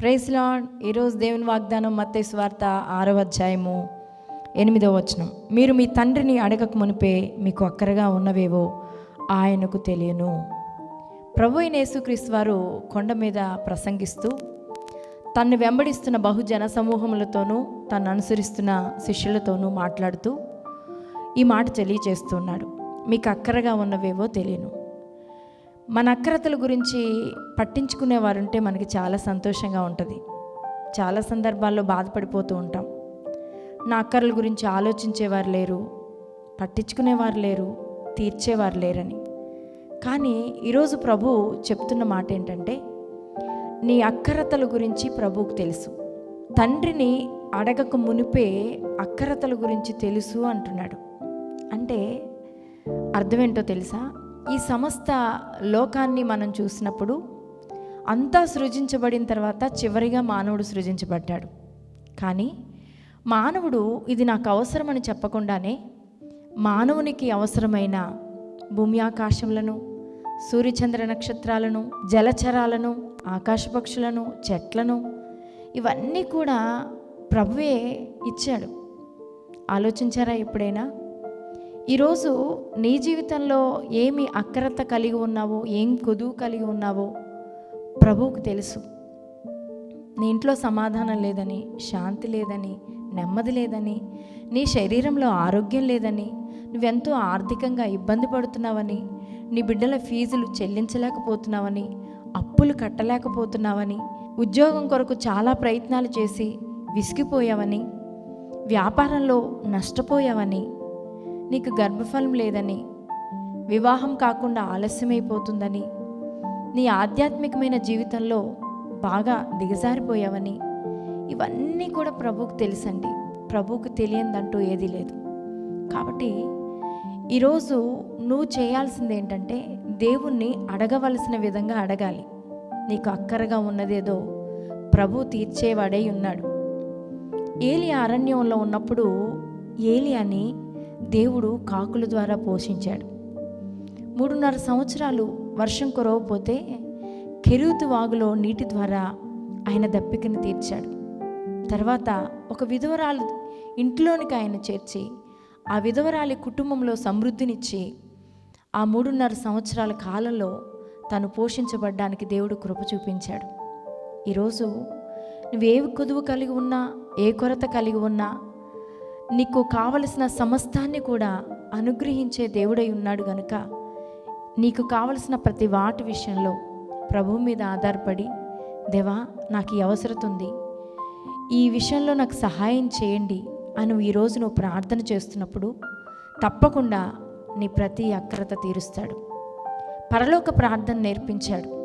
Praise lord ఈరోజు దేవుని వాగ్దానం మత్తే స్వార్త ఆరవ అధ్యాయము ఎనిమిదవ వచనం. మీరు మీ తండ్రిని అడగక మునిపే మీకు అక్కరగా ఉన్నవేవో ఆయనకు తెలియను. ప్రభు అయిన యేసుక్రీస్తు వారు కొండ మీద ప్రసంగిస్తూ తన్ను వెంబడిస్తున్న బహుజన సమూహములతోనూ తను అనుసరిస్తున్న శిష్యులతోనూ మాట్లాడుతూ ఈ మాట తెలియచేస్తున్నాడు మీకు అక్కరగా ఉన్నవేవో తెలియను. మన అక్రతల గురించి పట్టించుకునేవారుంటే మనకి చాలా సంతోషంగా ఉంటుంది. చాలా సందర్భాల్లో బాధపడిపోతూ ఉంటాం. నా అక్కర్ల గురించి ఆలోచించేవారు లేరు పట్టించుకునేవారు లేరు తీర్చేవారు లేరని. కానీ ఈరోజు ప్రభు చెప్తున్న మాట ఏంటంటే నీ అక్కరతల గురించి ప్రభువుకు తెలుసు. తండ్రిని అడగక మునిపే అక్కరతల గురించి తెలుసు అంటున్నాడు. అంటే అర్థమేంటో తెలుసా? ఈ సమస్త లోకాన్ని మనం చూసినప్పుడు అంతా సృజించబడిన తర్వాత చివరిగా మానవుడు సృజించబడ్డాడు. కానీ మానవుడు ఇది నాకు అవసరమని చెప్పకుండానే మానవునికి అవసరమైన భూమి ఆకాశములను సూర్యచంద్ర నక్షత్రాలను జలచరాలను ఆకాశపక్షులను చెట్లను ఇవన్నీ కూడా ప్రభువే ఇచ్చాడు. ఆలోచించారా ఎప్పుడైనా? ఈరోజు నీ జీవితంలో ఏమి అక్రత కలిగి ఉన్నావో ఏం కొదువు కలిగి ఉన్నావో ప్రభువుకు తెలుసు. నీ ఇంట్లో సమాధానం లేదని శాంతి లేదని నెమ్మది లేదని నీ శరీరంలో ఆరోగ్యం లేదని నువ్వెంతో ఆర్థికంగా ఇబ్బంది పడుతున్నావని నీ బిడ్డల ఫీజులు చెల్లించలేకపోతున్నావని అప్పులు కట్టలేకపోతున్నావని ఉద్యోగం కొరకు చాలా ప్రయత్నాలు చేసి విసిగిపోయావని వ్యాపారంలో నష్టపోయావని నీకు గర్భఫలం లేదని వివాహం కాకుండా ఆలస్యమైపోతుందని నీ ఆధ్యాత్మికమైన జీవితంలో బాగా దిగజారిపోయావని ఇవన్నీ కూడా ప్రభువుకు తెలుసండి. ప్రభువుకు తెలియందంటూ ఏదీ లేదు. కాబట్టి ఈరోజు నువ్వు చేయాల్సింది ఏంటంటే దేవుణ్ణి అడగవలసిన విధంగా అడగాలి. నీకు అక్కరగా ఉన్నదేదో ప్రభు తీర్చేవాడై ఉన్నాడు. ఏలి అరణ్యంలో ఉన్నప్పుడు ఏలి అని దేవుడు కాకుల ద్వారా పోషించాడు. మూడున్నర సంవత్సరాలు వర్షం కురవపోతే కెరూతు వాగులో నీటి ద్వారా ఆయన దప్పికను తీర్చాడు. తర్వాత ఒక విధవరాలు ఇంట్లోనికి ఆయన చేర్చి ఆ విధవరాలి కుటుంబంలో సమృద్ధినిచ్చి ఆ మూడున్నర సంవత్సరాల కాలంలో తను పోషించబడ్డానికి దేవుడు కృప చూపించాడు. ఈరోజు నువ్వేవి కొదువు కలిగి ఉన్నా ఏ కొరత కలిగి ఉన్నా నీకు కావలసిన సమస్తాన్ని కూడా అనుగ్రహించే దేవుడై ఉన్నాడు గనుక నీకు కావలసిన ప్రతి వాటి విషయంలో ప్రభు మీద ఆధారపడి దేవా నాకు ఈ అవసరం ఉంది. ఈ విషయంలో నాకు సహాయం చేయండి అని ఈరోజు నువ్వు ప్రార్థన చేస్తున్నప్పుడు తప్పకుండా నీ ప్రతి అక్రత తీరుస్తాడు. పరలోక ప్రార్థన నేర్పించాడు.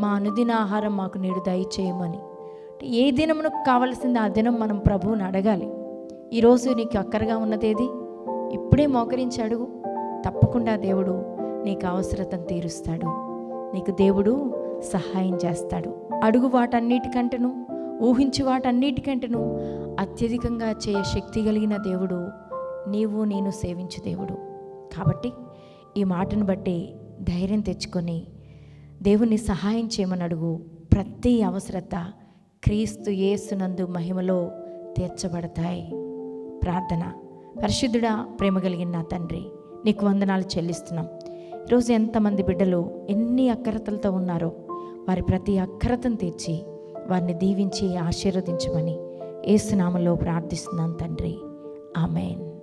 మా అనుదిన ఆహారం మాకు నేడు దయచేయమని. ఏ దినమునకు కావలసింది ఆ దినం మనం ప్రభువుని అడగాలి. ఈరోజు నీకు అక్కరగా ఉన్నదేది? ఇప్పుడే మోకరించి అడుగు. తప్పకుండా దేవుడు నీకు అవసరతను తీరుస్తాడు. నీకు దేవుడు సహాయం చేస్తాడు. అడుగు వాటన్నిటికంటేను ఊహించి వాటన్నిటికంటేను అత్యధికంగా చేయ శక్తి కలిగిన దేవుడు నీవు నేను సేవించు దేవుడు. కాబట్టి ఈ మాటను బట్టి ధైర్యం తెచ్చుకొని దేవుని సహాయం చేయమని అడుగు. ప్రతి అవసరత క్రీస్తు యేసునందు మహిమలో తీర్చబడతాయి. ప్రార్థన. పరిశుద్ధుడా ప్రేమ కలిగిన నా తండ్రి నీకు వందనాలు చెల్లిస్తున్నాం. ఈరోజు ఎంతమంది బిడ్డలు ఎన్ని అక్కరతలతో ఉన్నారో వారి ప్రతి అక్కరతను తీర్చి వారిని దీవించి ఆశీర్వదించమని ఏసునామలో ప్రార్థిస్తున్నాను తండ్రి. ఆమెన్.